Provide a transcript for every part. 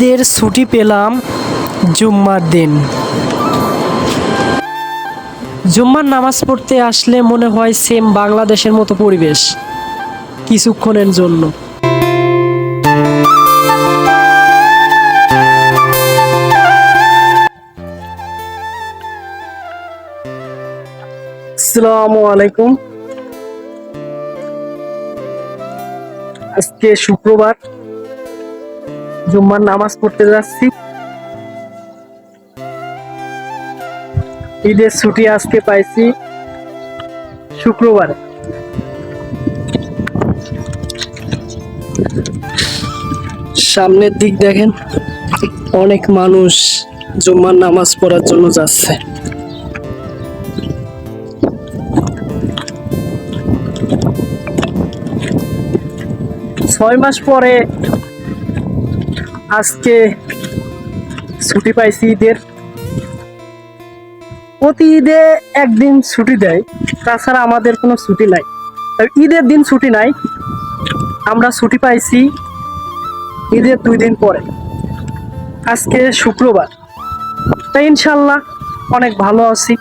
ঈদের ছুটি পেলাম জুম্মার দিন। জুম্মার নামাজ পড়তে আসলে মনে হয় সেম বাংলাদেশের মতো পরিবেশ কিছুক্ষণের জন্য। আলাইকুম। আজকে শুক্রবার। জুম্মার নামাজ পড়তে যাচ্ছি। ঈদের ছুটি আজকে পাইছি শুক্রবার। সামনের দিক দেখেন, অনেক মানুষ জুম্মার নামাজ পড়ার জন্য যাচ্ছে। ছয় মাস পরে আজকে ছুটি পাইছি ঈদের। প্রতি ঈদে একদিন ছুটি দেয়, তাছাড়া আমাদের কোনো ছুটি নাই। ঈদের দিন ছুটি নাই, আমরা ছুটি পাইছি ঈদের দুই দিন পরে। আজকে শুক্রবার। তাই ইনশাল্লাহ অনেক ভালো আছি।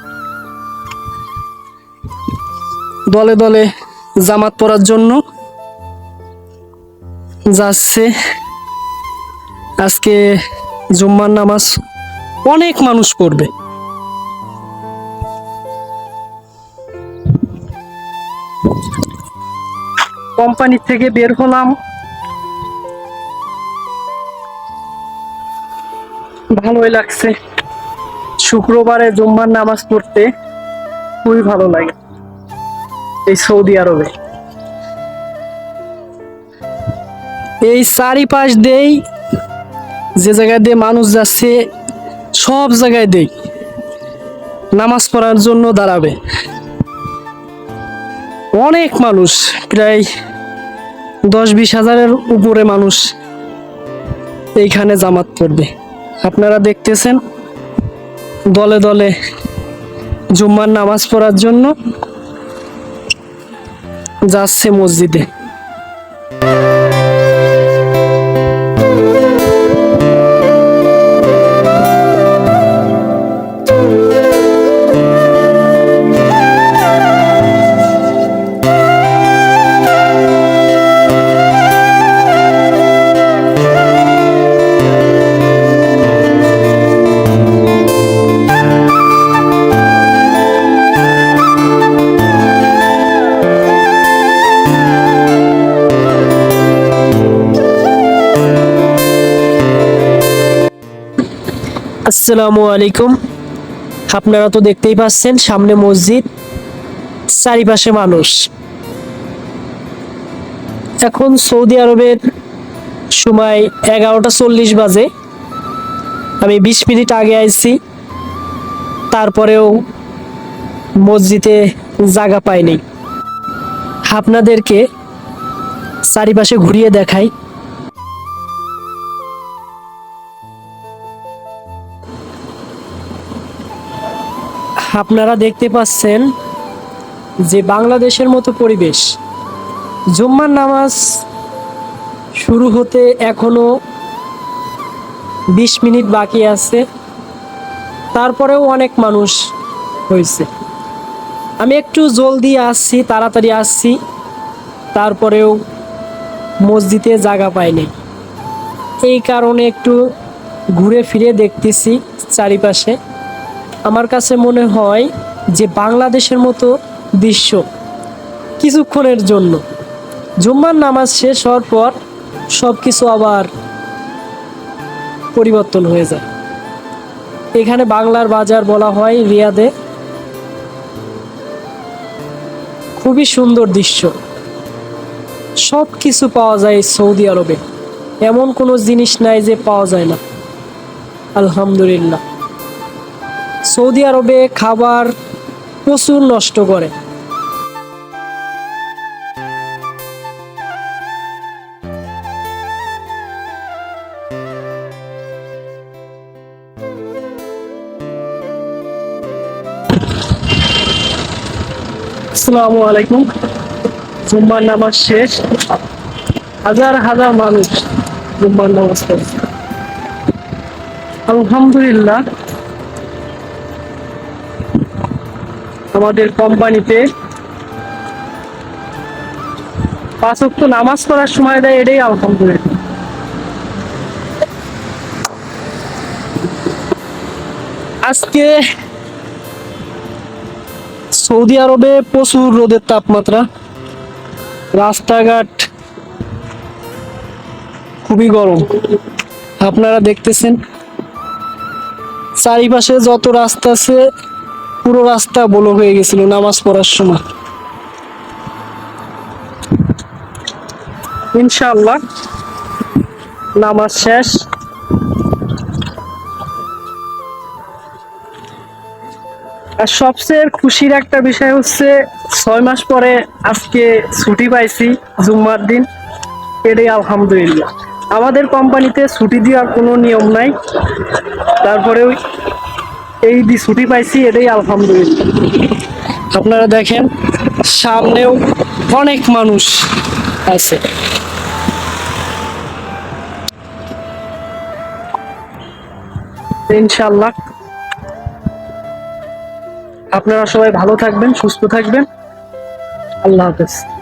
দলে দলে জামাত পড়ার জন্য যাচ্ছে। আজকে জুম্মার নামাজ অনেক মানুষ পড়বে। কোম্পানি থেকে বের হলাম। ভালোই লাগছে। শুক্রবারে জুম্মার নামাজ পড়তে খুবই ভালো লাগে এই সৌদি আরবে। এই চারিপাশ দেই যে জায়গায় দিয়ে মানুষ যাচ্ছে, সব জায়গায় দেই নামাজ পড়ার জন্য দাঁড়াবে। অনেক মানুষ, প্রায় দশ বিশ হাজারের উপরে মানুষ এইখানে জামাত পড়বে আপনারা দেখতেছেন, দলে দলে জুম্মার নামাজ পড়ার জন্য যাচ্ছে মসজিদে। আসসালামু আলাইকুম। আপনারা তো দেখতেই পাচ্ছেন সামনে মসজিদ, চারিপাশে মানুষ। এখন সৌদি আরবের সময় এগারোটা চল্লিশ বাজে। আমি বিশ মিনিট আগে আইছি, তারপরেও মসজিদে জায়গা পাইনি। আপনাদেরকে চারিপাশে ঘুরিয়ে দেখাই। আপনারা দেখতে পাচ্ছেন যে বাংলাদেশের মতো পরিবেশ। জুম্মার নামাজ শুরু হতে এখনও বিশ মিনিট বাকি আছে। তারপরেও অনেক মানুষ হয়েছে। আমি একটু জলদি আসছি, তাড়াতাড়ি আসছি। তারপরেও মসজিদে জায়গা পাইনি। এই কারণে একটু ঘুরে ফিরে দেখতেছি চারিপাশে। আমার কাছে মনে হয় যে বাংলাদেশের মতো দৃশ্য কিছুক্ষণের জন্য। জুম্মার নামাজ শেষ হওয়ার পর সব কিছু আবার পরিবর্তন হয়ে যায়। এখানে বাংলার বাজার বলা হয় রিয়াদে। খুবই সুন্দর দৃশ্য। সব কিছু পাওয়া যায় সৌদি আরবে। এমন কোনো জিনিস নাই যে পাওয়া যায় না। আলহামদুলিল্লাহ। সৌদি আরবে খাবার প্রচুর নষ্ট করে। আসসালামু আলাইকুম। জুম্মার নামাজ শেষ। হাজার হাজার মানুষ জুম্মার নামাজ পড়ছে। আলহামদুলিল্লাহ। আমাদের কোম্পানিতে পাঁচ ওয়াক্ত নামাজ পড়ার সময় দেয়, এটাই আলহামদুলিল্লাহ। আজকে সৌদি আরবে প্রচুর রোদের তাপমাত্রা। রাস্তাঘাট খুবই গরম। আপনারা দেখতেছেন। চারিপাশে যত রাস্তা আছে পুরো রাস্তা বলো হয়ে গেছিল নামাজ পড়ার সময়। ইনশাআল্লাহ। নামাজ শেষ। আর সবচেয়ে খুশির একটা বিষয় হচ্ছে, ছয় মাস পরে আজকে ছুটি পাইছি জুম্মার দিন। এটাই আলহামদুলিল্লাহ। আমাদের কোম্পানিতে ছুটি দেওয়ার কোনো নিয়ম নাই। তারপরেও এই দি ছুটি পাইছি, এটাই আলহামদুলিল্লাহ। আপনারা দেখেন, সামনেও অনেক মানুষ আছে। ইনশাল্লাহ আপনারা সবাই ভালো থাকবেন, সুস্থ থাকবেন। আল্লাহ হাফেজ।